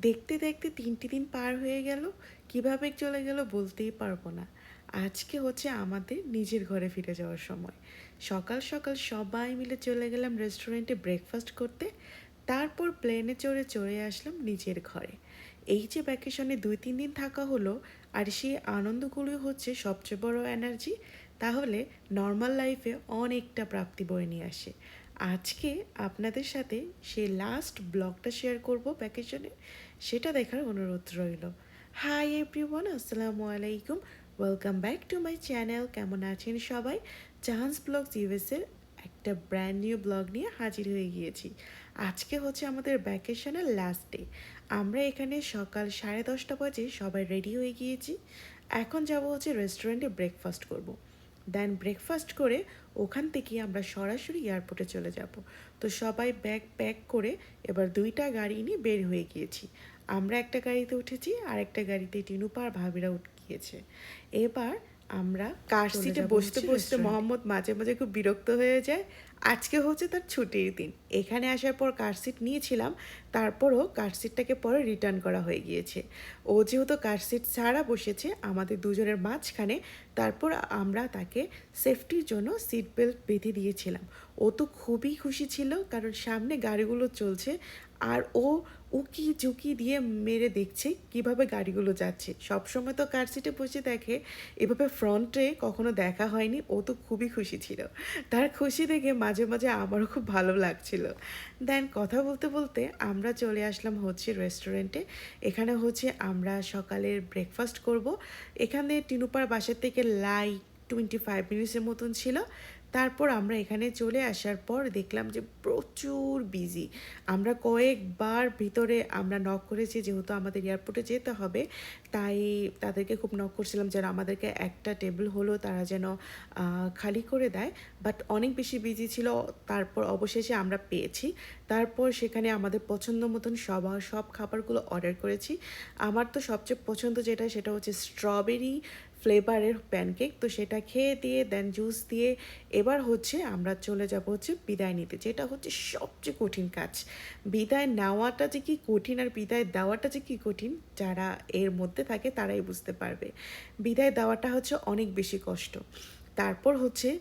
দেখতে দেখতে তিনটি দিন পার হয়ে গেল। কীভাবে চলে গেল বলতেই পারব না। আজকে হচ্ছে আমাদের নিজের ঘরে ফিরে যাওয়ার সময়। সকাল সকাল সবাই মিলে চলে গেলাম রেস্টুরেন্টে ব্রেকফাস্ট করতে। তারপর প্লেনে চড়ে চড়ে আসলাম নিজের ঘরে। এই যে ভ্যাকেশনে দুই, তিন দিন থাকা হলো, আর সেই আনন্দগুলো হচ্ছে সবচেয়ে বড় এনার্জি তাহলে নর্মাল লাইফে অনেকটা প্রাপ্তি বয়ে নিয়ে আসে। আজকে আপনাদের সাথে সেই লাস্ট ব্লগটা শেয়ার করব ভ্যাকেশনে সেটা দেখার অনুরোধ রইল। হাই এভরিওয়ান আসসালামু আলাইকুম। Welcome back to my channel কেমন আছেন সবাই? জাহান্স ব্লগস ইউএসের একটা ব্র্যান্ড নিউ ব্লগ নিয়ে হাজির হয়ে গিয়েছি। আজকে হচ্ছে আমাদের ভ্যাকেশনের লাস্ট ডে আমরা এখানে সকাল সাড়ে দশটা বাজে সবাই রেডি হয়ে গিয়েছি। এখন যাব হচ্ছে রেস্টুরেন্টে ব্রেকফাস্ট করব। দেন ব্রেকফাস্ট করে ওখান থেকে আমরা সরাসরি এয়ারপোর্টে চলে যাব। তো সবাই ব্যাগ প্যাক করে এবার দুইটা গাড়ি নিয়ে বের হয়ে গিয়েছি। আমরা একটা গাড়িতে উঠেছি আর একটা গাড়িতে টিনুপা আর ভাবিরা উঠ, গিয়েছে। এবার আমরা কার সিটে বসতে বসতে। মোহাম্মদ মাঝে মাঝে খুব বিরক্ত হয়ে যায়। আজকে হচ্ছে তার ছুটির দিন। এখানে আসার পর কার সিট নিয়েছিলাম তারপরও কার সিটটাকে পরে রিটার্ন করা হয়ে গিয়েছে। ও যেহেতু কার সিট ছাড়া বসেছে আমাদের দুজনের মাঝখানে তারপর আমরা তাকে সেফটির জন্য সিট বেল্ট বেঁধে দিয়েছিলাম। ও তো খুবই খুশি ছিল কারণ সামনে গাড়িগুলো চলছে আর ও উকি ঝুঁকি দিয়ে মেরে দেখছে? কীভাবে গাড়িগুলো যাচ্ছে? সবসময় তো কার সিটে বসে দেখে। এভাবে ফ্রন্টে কখনো দেখা হয়নি। ও তো খুবই খুশি ছিল। তার খুশি দেখে মাঝে মাঝে আমারও খুব ভালো লাগছিল। দেন কথা বলতে বলতে আমরা চলে আসলাম হচ্ছে রেস্টুরেন্টে এখানে হচ্ছে আমরা সকালের ব্রেকফাস্ট করব। এখানে টিনুপার বাসার থেকে লাইট টোয়েন্টি ফাইভ মিনিটসের মতন ছিল। তারপর আমরা এখানে চলে আসার পর দেখলাম যে প্রচুর বিজি আমরা কয়েকবার ভিতরে আমরা নক করেছি, যেহেতু আমাদের এয়ারপোর্টে যেতে হবে, তাই তাদেরকে খুব নক করছিলাম যেন আমাদেরকে একটা টেবিল হলো তারা যেন খালি করে দেয়। বাট অনেক বেশি বিজি ছিল, তারপর অবশেষে আমরা পেয়েছি। তারপর সেখানে আমাদের পছন্দ মতন সবার সব খাবারগুলো অর্ডার করেছি। আমার তো সবচেয়ে পছন্দ যেটা, সেটা হচ্ছে স্ট্রবেরি ফ্লেভারের প্যানকেক। তো সেটা খেয়ে দিয়ে দেন জুস দিয়ে এবার হচ্ছে আমরা চলে যাব হচ্ছে বিদায় নিতে, যেটা হচ্ছে সবচেয়ে কঠিন কাজ। বিদায় নেওয়াটা যে কি কঠিন আর বিদায় দেওয়াটা যে কি কঠিন, যারা এর মধ্যে থাকে তারাই বুঝতে পারবে। বিদায় দেওয়াটা হচ্ছে অনেক বেশি কষ্ট। তারপর হচ্ছে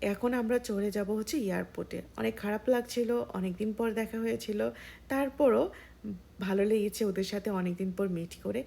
এখন আমরা চলে যাব হচ্ছে এয়ারপোর্টে। অনেক খারাপ লাগছিল অনেক দিন পর দেখা হয়েছিল। তারপরও ভালো লেগেছে ওদের সাথে অনেক দিন পর মিট করে।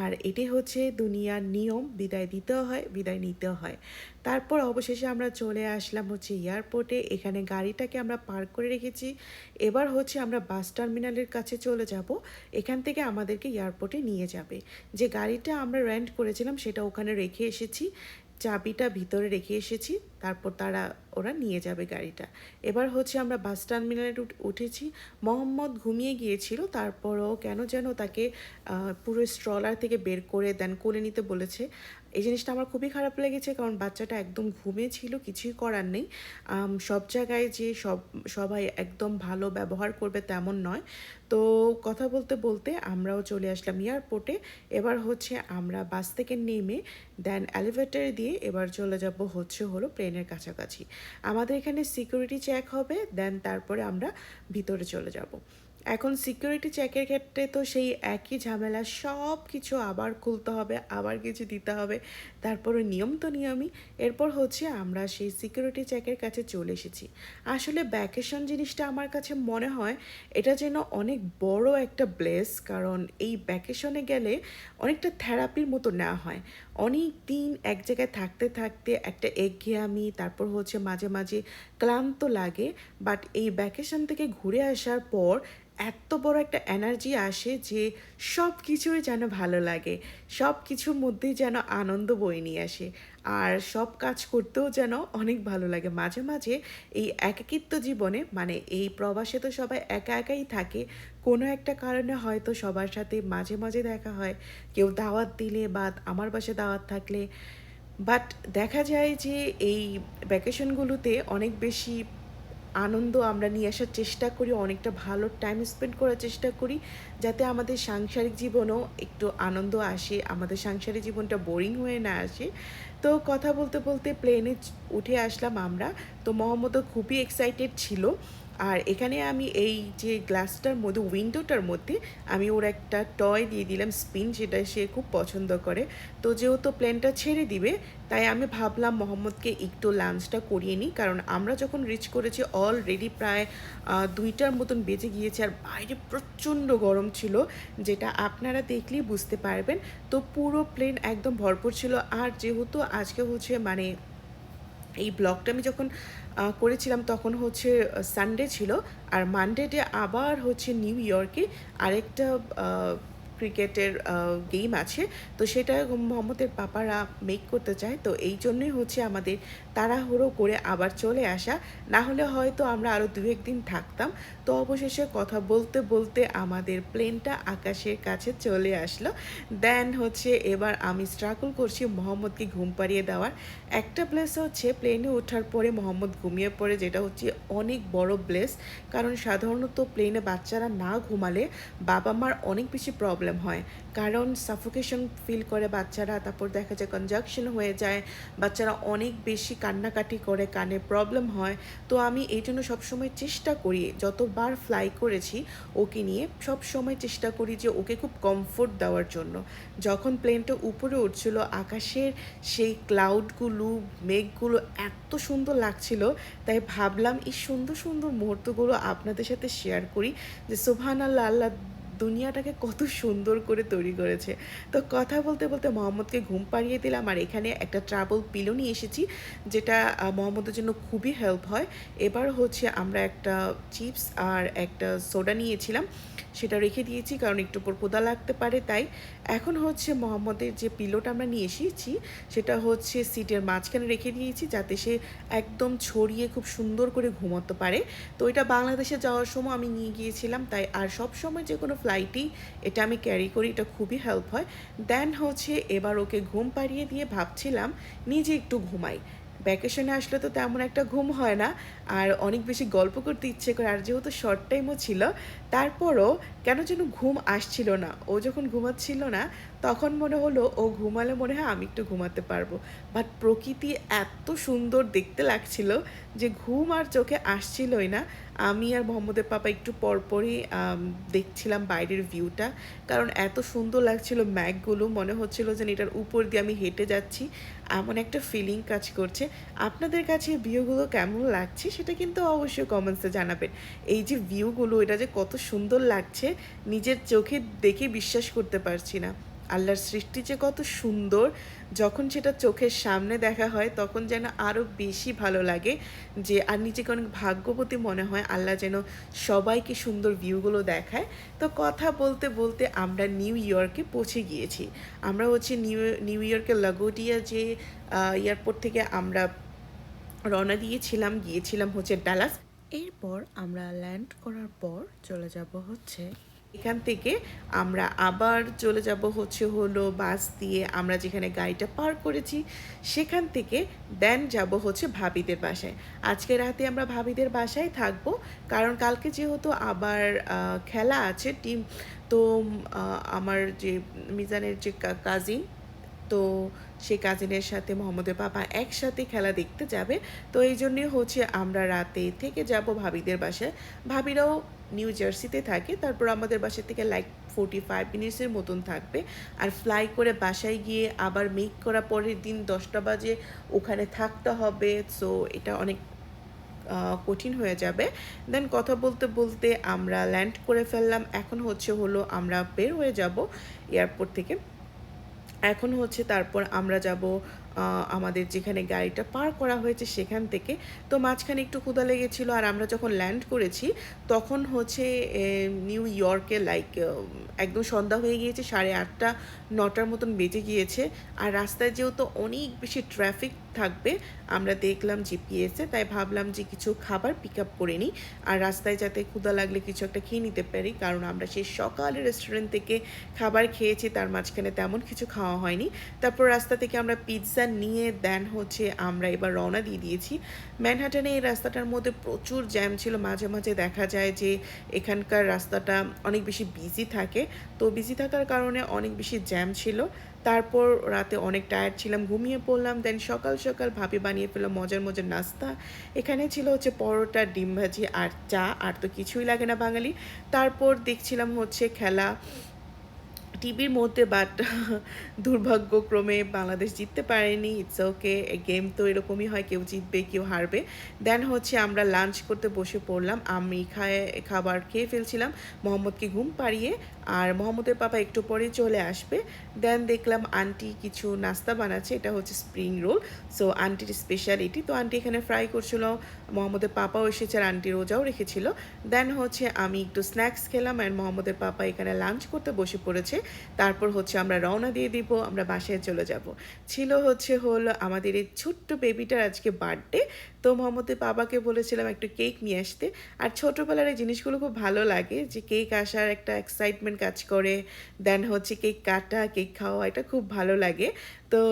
আর এটি হচ্ছে দুনিয়ার নিয়ম, বিদায় দিতেও হয়, বিদায় নিতেও হয়। তারপর অবশেষে আমরা চলে আসলাম হচ্ছে এয়ারপোর্টে এখানে গাড়িটাকে আমরা পার্ক করে রেখেছি। এবার হচ্ছে আমরা বাস টার্মিনালের কাছে চলে যাব। এখান থেকে আমাদেরকে এয়ারপোর্টে নিয়ে যাবে। যে গাড়িটা আমরা রেন্ট করেছিলাম সেটা ওখানে রেখে এসেছি। চাবিটা ভিতরে রেখে এসেছি। তারপর তারা, ওরা নিয়ে যাবে গাড়িটা। এবার হচ্ছে আমরা বাস টার্মিনালে উঠ- উঠেছি। মোহাম্মদ ঘুমিয়ে গিয়েছিল, তারপরও কেন যেন তাকে পুরো স্ট্রলার থেকে বের করে দেন, কোলে নিতে বলেছে। এই জিনিসটা আমার খুবই খারাপ লেগেছে, কারণ বাচ্চাটা একদম ঘুমিয়ে ছিল, কিছুই করার নেই। সব জায়গায় যে সব, সবাই একদম ভালো ব্যবহার করবে তেমন নয়। তো কথা বলতে বলতে আমরাও চলে আসলাম এয়ারপোর্টে। এবার হচ্ছে আমরা বাস থেকে নেমে, দেন এলিভেটরে দিয়ে এবার চলে যাব হচ্ছে হলো প্লেনের কাছাকাছি। আমাদের এখানে সিকিউরিটি চেক হবে দেন তারপরে আমরা ভিতরে চলে যাব। এখন সিকিউরিটি চেকের ক্ষেত্রে তো সেই একই ঝামেলা সব কিছু আবার খুলতে হবে, আবার কিছু দিতে হবে। তারপরে নিয়ম তো নিয়মই। এরপর হচ্ছে আমরা সেই সিকিউরিটি চেকের কাছে চলে এসেছি। আসলে ভ্যাকেশন জিনিসটা আমার কাছে মনে হয়, এটা যেন অনেক বড় একটা ব্লেস কারণ এই ভ্যাকেশনে গেলে অনেকটা থেরাপির মতো নেওয়া হয়। অনেক দিন এক জায়গায় থাকতে থাকতে একটা একঘেয়ামি, তারপর হচ্ছে মাঝে মাঝে ক্লান্ত লাগে। বাট এই ভ্যাকেশন থেকে ঘুরে আসার পর এত বড় একটা এনার্জি আসে যে সব কিছুই যেন ভালো লাগে সব কিছুর মধ্যেই যেন আনন্দ বয়ে নিয়ে আসে আর সব কাজ করতেও যেন অনেক ভালো লাগে। মাঝে মাঝে এই একাকিত্ব জীবনে মানে এই প্রবাসে তো সবাই একা একাই থাকে, কোনো একটা কারণে হয়তো সবার সাথে মাঝে মাঝে দেখা হয়, কেউ দাওয়াত দিলে বা আমার বাসে দাওয়াত থাকলে। বাট দেখা যায় যে এই ভ্যাকেশনগুলোতে অনেক বেশি আনন্দ আমরা নিয়ে আসার চেষ্টা করি, অনেকটা ভালো টাইম স্পেন্ড করার চেষ্টা করি, যাতে আমাদের সাংসারিক জীবনেও একটু আনন্দ আসে, আমাদের সাংসারিক জীবনটা বোরিং হয়ে না আসে। তো কথা বলতে বলতে প্লেনে উঠে আসলাম আমরা। তো মোহাম্মদও খুবই এক্সাইটেড ছিল। আর এখানে আমি এই যে গ্লাসটার মধ্যে উইন্ডোটার মধ্যে আমি ওর একটা টয় দিয়ে দিলাম স্পিন যেটা সে খুব পছন্দ করে। তো যেহেতু প্লেনটা ছেড়ে দিবে, তাই আমি ভাবলাম মোহাম্মদকে একটু লাঞ্চটা করিয়ে নিই। কারণ আমরা যখন রিচ করেছি অলরেডি প্রায় দুইটার মতন বেজে গিয়েছে। আর বাইরে প্রচণ্ড গরম ছিল, যেটা আপনারা দেখলেই বুঝতে পারবেন। তো পুরো প্লেন একদম ভরপুর ছিল। আর যেহেতু আজকে হচ্ছে মানে এই ব্লগটা আমি যখন করেছিলাম তখন হচ্ছে সানডে ছিল। আর মানডেতে আবার হচ্ছে নিউ ইয়র্কে আরেকটা ক্রিকেটের গেম আছে। তো সেটা মোহাম্মদের পাপারা মেক করতে চায়। তো এই জন্যই হচ্ছে আমাদের তাড়াহুড়ো করে আবার চলে আসা। না হলে হয়তো আমরা আরও দু একদিন থাকতাম। তো অবশেষে কথা বলতে বলতে আমাদের প্লেনটা আকাশের কাছে চলে আসলো। দেন হচ্ছে এবার আমি স্ট্রাগল করছি মোহাম্মদকে ঘুম পাড়িয়ে দেওয়ার। একটা প্লেস হচ্ছে প্লেনে ওঠার পরে মোহাম্মদ ঘুমিয়ে পড়ে, যেটা হচ্ছে অনেক বড় প্লেস কারণ সাধারণত প্লেনে বাচ্চারা না ঘুমালে বাবা মার অনেক বেশি প্রবলেম হয়। কারণ সাফোকেশন ফিল করে বাচ্চারা, তারপর দেখা যায় কনজাকশন হয়ে যায়। বাচ্চারা অনেক বেশি কান্নাকাটি করে, কানে প্রবলেম হয়, তো আমি এই জন্য সবসময় চেষ্টা করি, যতবার ফ্লাই করেছি ওকে নিয়ে সব সময় চেষ্টা করি যে ওকে খুব কমফোর্ট দেওয়ার জন্য। যখন প্লেনটা উপরে উঠছিল, আকাশের সেই ক্লাউডগুলো মেঘগুলো এত সুন্দর লাগছিল, তাই ভাবলাম এই সুন্দর সুন্দর মুহূর্তগুলো আপনাদের সাথে শেয়ার করি, যে সোভান আল্লাহ আল্লাহ দুনিয়াটাকে কত সুন্দর করে তৈরি করেছে। তো কথা বলতে বলতে মোহাম্মদকে ঘুম পাড়িয়ে দিলাম আর এখানে একটা ট্রাভেল পিলো নিয়ে এসেছি, যেটা মোহাম্মদের জন্য খুবই হেল্প হয়। এবার হচ্ছে আমরা একটা চিপস আর একটা সোডা নিয়েছিলাম, সেটা রেখে দিয়েছি কারণ একটু পর কোদা লাগতে পারে তাই। এখন হচ্ছে মোহাম্মদের যে পিলোটা আমরা নিয়ে এসেছি, সেটা হচ্ছে সিটের মাঝখানে রেখে দিয়েছি যাতে সে একদম ছড়িয়ে খুব সুন্দর করে ঘুমোতে পারে। তো এটা বাংলাদেশে যাওয়ার সময় আমি নিয়ে গিয়েছিলাম তাই আর সব সময় যে কোনো ফ্লাইটেই এটা আমি ক্যারি করি, এটা খুবই হেল্প হয়। দেন হচ্ছে এবার ওকে ঘুম পাড়িয়ে দিয়ে ভাবছিলাম নিজে একটু ঘুমাই। ভ্যাকেশনে আসলে তো তেমন একটা ঘুম হয় না, আর অনেক বেশি গল্প করতে ইচ্ছে করে, আর যেহেতু শর্ট টাইমও ছিল, তারপরও কেন যেন ঘুম আসছিল না। ও যখন ঘুমাচ্ছিল না, তখন মনে হলো, ও ঘুমালে মনে হয় আমি একটু ঘুমাতে পারব। বাট প্রকৃতি এত সুন্দর দেখতে লাগছিল যে ঘুম আর চোখে আসছিলই না। আমি আর মোহাম্মদের পাপা একটু পরপরই দেখছিলাম বাইরের ভিউটা। কারণ এত সুন্দর লাগছিল ম্যাগগুলো মনে হচ্ছিল যে এটার উপর দিয়ে আমি হেঁটে যাচ্ছি। এমন একটা ফিলিং কাজ করছে। আপনাদের কাছে ভিউগুলো কেমন লাগছে, সেটা কিন্তু অবশ্যই কমেন্টসে জানাবেন। এই যে ভিউগুলো এটা যে কত সুন্দর লাগছে নিজের চোখে দেখে বিশ্বাস করতে পারছি না। আল্লাহর সৃষ্টি যে কত সুন্দর, যখন সেটা চোখের সামনে দেখা হয়, তখন যেন আরও বেশি ভালো লাগে যে, আর নিজেকে অনেক ভাগ্যবতী মনে হয় আল্লাহ যেন সবাইকে সুন্দর ভিউগুলো দেখায়। তো কথা বলতে বলতে আমরা নিউ ইয়র্কে পৌঁছে গিয়েছি। আমরা হচ্ছে নিউ নিউ ইয়র্কের লাগোটিয়া যে এয়ারপোর্ট থেকে আমরা রওনা দিয়েছিলাম, গিয়েছিলাম হচ্ছে ডালাস। এরপর আমরা ল্যান্ড করার পর চলে যাব হচ্ছে এখান থেকে আমরা আবার চলে যাব হচ্ছে হলো বাস দিয়ে আমরা যেখানে গাড়িটা পার করেছি, সেখান থেকে দেন যাব হচ্ছে ভাবিদের বাসায়। আজকে রাতে আমরা ভাবিদের বাসায় থাকব, কারণ কালকে যেহেতু আবার খেলা আছে টিম তো আমার যে মিজানের যে কাজিন তো সেই কাজিনের সাথে মোহাম্মদের বাবা একসাথে খেলা দেখতে যাবে। তো এই জন্যে হচ্ছে আমরা রাতে থেকে যাব ভাবিদের বাসায়। ভাবিরাও নিউ জার্সিতে থাকে। তারপর আমাদের বাসা থেকে লাইক ফোর্টি ফাইভ মিনিটসের মতন থাকবে। আর ফ্লাই করে বাসায় গিয়ে আবার মেক করা পরের দিন দশটা বাজে, ওখানে থাকতে হবে। সো এটা অনেক কঠিন হয়ে যাবে। দেন কথা বলতে বলতে আমরা ল্যান্ড করে ফেললাম। এখন হচ্ছে হলো আমরা বের হয়ে যাব এয়ারপোর্ট থেকে। এখন হচ্ছে তারপর আমরা যাব আমাদের যেখানে গাড়িটা পার করা হয়েছে সেখান থেকে। তো মাঝখানে একটু ক্ষুদা লেগেছিল আর আমরা যখন ল্যান্ড করেছি, তখন হচ্ছে নিউ ইয়র্কে লাইক একদম সন্ধ্যা হয়ে গিয়েছে, সাড়ে আটটা, নটার মতন বেজে গিয়েছে। আর রাস্তায় যেহেতু অনেক বেশি ট্রাফিক থাকবে। আমরা দেখলাম জিপিএসে তাই ভাবলাম যে কিছু খাবার পিক আপ করে নিই। আর রাস্তায় যাতে ক্ষুদা লাগলে কিছু একটা খেয়ে নিতে পারি, কারণ আমরা সেই সকালে রেস্টুরেন্ট থেকে খাবার খেয়েছি, তার মাঝখানে তেমন কিছু খাওয়া হয়নি। তারপর রাস্তা থেকে আমরা পিৎজা নিয়ে দেন হচ্ছে আমরা এবার রওনা দিয়ে দিয়েছি। ম্যানহাটানে এই রাস্তাটার মধ্যে প্রচুর জ্যাম ছিল। মাঝে মাঝে দেখা যায় যে এখানকার রাস্তাটা অনেক বেশি বিজি থাকে। তো বিজি থাকার কারণে অনেক বেশি জ্যাম ছিল। তারপর রাতে অনেক টায়ার্ড ছিলাম, ঘুমিয়ে পড়লাম দেন সকাল সকাল ভাবি বানিয়ে ফেলো মজার মজার নাস্তা। এখানে ছিল হচ্ছে পরোটা, ডিম ভাজি আর চা, আর তো কিছুই লাগে না বাঙালি। তারপর দেখছিলাম হচ্ছে খেলা টিভির মধ্যে বাট দুর্ভাগ্যক্রমে বাংলাদেশ জিততে পারেনি। ইটস ওকে গেম তো এরকমই হয়, কেউ জিতবে, কেউ হারবে। দেন হচ্ছে আমরা লাঞ্চ করতে বসে পড়লাম। আমি খায়, খাবার খেয়ে ফেলছিলাম, মোহাম্মদকে ঘুম পাড়িয়ে, আর মোহাম্মদের পাপা একটু পরে চলে আসবে। দেন দেখলাম আন্টি কিছু নাস্তা বানাচ্ছে, এটা হচ্ছে স্প্রিং রোল সো আন্টির স্পেশালিটি তো আন্টি এখানে ফ্রাই করছিল, মোহাম্মদের পাপাও এসেছে আর আন্টি রোজাও রেখেছিল। দেন হচ্ছে আমি একটু স্ন্যাক্স খেলাম অ্যান্ড মোহাম্মদের পাপা এখানে লাঞ্চ করতে বসে পড়েছে। তারপর হচ্ছে আমরা রওনা দিয়ে দিব, আমরা বাসায় চলে যাব। ছিল হচ্ছে হলো আমাদের এই ছোট্ট বেবিটার আজকে বার্থডে তো মোহাম্মদের বাবাকে বলেছিলাম একটু কেক নিয়ে আসতে। আর ছোটোবেলার এই জিনিসগুলো খুব ভালো লাগে যে কেক আসার একটা এক্সাইটমেন্ট কাজ করে। দেন হচ্ছে কেক কাটা কেক খাওয়া, এটা খুব ভালো লাগে। তো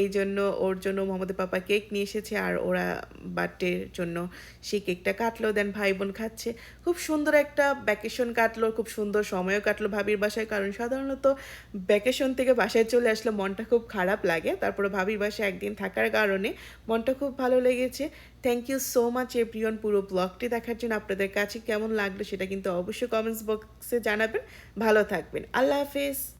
এই জন্য ওর জন্য মোহাম্মদের পাপা কেক নিয়ে এসেছে আর ওরা বার্থডের জন্য সেই কেকটা কাটলো দেন ভাই বোন খাচ্ছে। খুব সুন্দর একটা ভ্যাকেশন কাটলো, খুব সুন্দর সময়ও কাটলো ভাবির বাসায়, কারণ সাধারণত ভ্যাকেশন থেকে বাসায় চলে আসলে মনটা খুব খারাপ লাগে। তারপরে ভাবির বাসায় একদিন থাকার কারণে মনটা খুব ভালো লেগেছে। Thank you so much everyone পুরো ব্লগটি দেখার জন্য। আপনাদের কাছে কেমন লাগল সেটা কিন্তু অবশ্যই কমেন্টস বক্সে জানাবেন। ভালো থাকবেন। আল্লাহ হাফেজ।